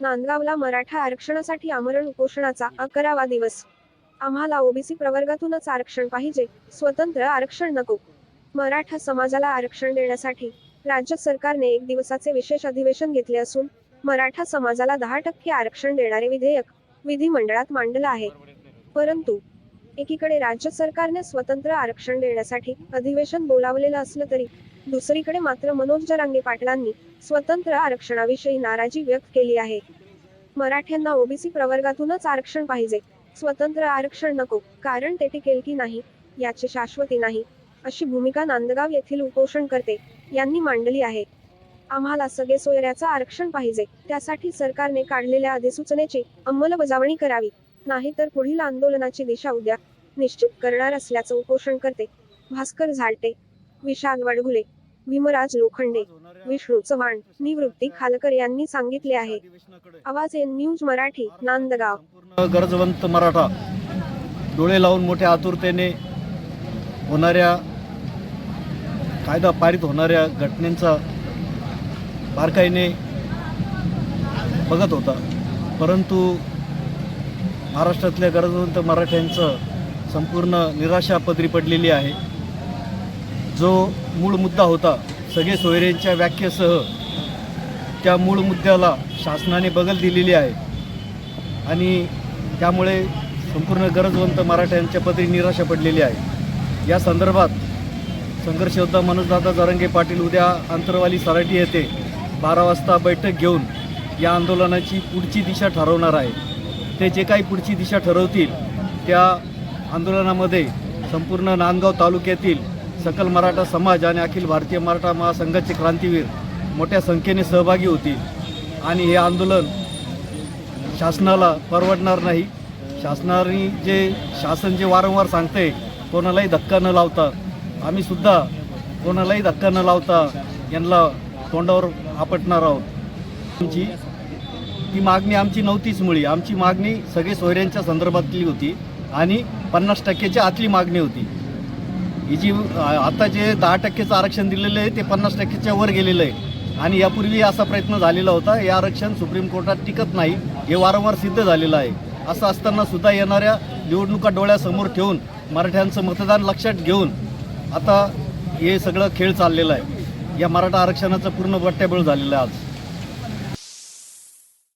नांदगावला मराठा आरक्षणासाठी आमरण उपोषणाचा अकरावा दिवस. आम्हाला ओबीसी प्रवर्गातूनच आरक्षण पाहिजे स्वतंत्र आरक्षण नको. मराठा समाजाला आरक्षण देण्यासाठी राज्य सरकारने एक दिवसाचे विशेष अधिवेशन घेतले असून मराठा समाजाला दहा टक्के आरक्षण देणारे विधेयक विधिमंडळात मांडलं आहे. परंतु एकीकडे राज्य सरकारने स्वतंत्र आरक्षण देण्यासाठी अधिवेशन बोलावलेलं असलं तरी दुसरीकडे मात्र मनोज जरांगे पाटलांनी स्वतंत्र आरक्षणाविषयी नाराजी व्यक्त केली आहे. मराठ्यांना ओबीसी प्रवर्गातूनच आरक्षण पाहिजे स्वतंत्र आरक्षण नको कारण ते टिकेल की नाही याची शाश्वती नाही अशी भूमिका नांदगाव येथील उपोषण करते यांनी मांडली आहे. आम्हाला सगळे सोयऱ्याचं आरक्षण पाहिजे त्यासाठी सरकारने काढलेल्या अधिसूचनेची अंमलबजावणी करावी नाही तर पुढील आंदोलनाची दिशा उद्या निश्चित करणार असल्याचं उपोषण करते. भास्कर झालटे विशाल वडघुले भीमराज लोखंडे विष्णू चव्हाण निवृत्ती खालकर यांनी सांगितले आहे. आवाज एन न्यूज मराठी नांदगाव. गरजवंत मराठा. डोळे लावून मोठ्या आतुरतेने होणाऱ्या कायदा पारित होणाऱ्या घटनेचा बारकाईने बघत होता. परंतु महाराष्ट्रातल्या गरजवंत मराठ्यांचं संपूर्ण निराशा पदरी पडलेली आहे. जो मूळ मुद्दा होता सगळे सोयऱ्यांच्या व्याख्येसह त्या मूळ मुद्द्याला शासनाने बगल दिलेली आहे. आणि त्यामुळे संपूर्ण गरजवंत मराठ्यांच्या पदरी निराशा पडलेली आहे. या संदर्भात संघर्ष योद्धा मनोजदादा जरंगे पाटील उद्या आंतरवाली सराटी येथे बारा वाजता बैठक घेऊन या आंदोलनाची पुढची दिशा ठरवणार आहे ते जे काही पुढची दिशा ठरवतील त्या आंदोलनामध्ये संपूर्ण नांदगाव तालुक्यातील सकल मराठा समाज आणि अखिल भारतीय मराठा महासंघाचे क्रांतीवीर मोठ्या संख्येने सहभागी होतील. आणि हे आंदोलन शासनाला परवडणार नाही. शासनाने जे शासन जे वारंवार सांगते कोणालाही धक्का न लावता आम्हीसुद्धा कोणालाही धक्का न लावता यांना तोंडावर आपटणार आहोत. आमची ती मागणी आमची नव्हतीच मुळी. आमची मागणी सगळे सोयऱ्यांच्या संदर्भातली होती आणि पन्नास टक्क्याची आतली मागणी होती. ही जी आता जे दहा टक्केचं आरक्षण दिलेलं आहे ते पन्नास टक्क्याच्या वर गेलेलं आहे. आणि यापूर्वी असा प्रयत्न झालेला होता हे आरक्षण सुप्रीम कोर्टात टिकत नाही हे वारंवार सिद्ध झालेलं आहे. असं असताना सुद्धा येणाऱ्या निवडणुका डोळ्यासमोर ठेवून मराठ्यांचं मतदान लक्षात घेऊन आता हे सगळं खेळ चाललेला आहे. या मराठा आरक्षणाचं पूर्ण बट्ट्याबळ झालेलं आहे आज.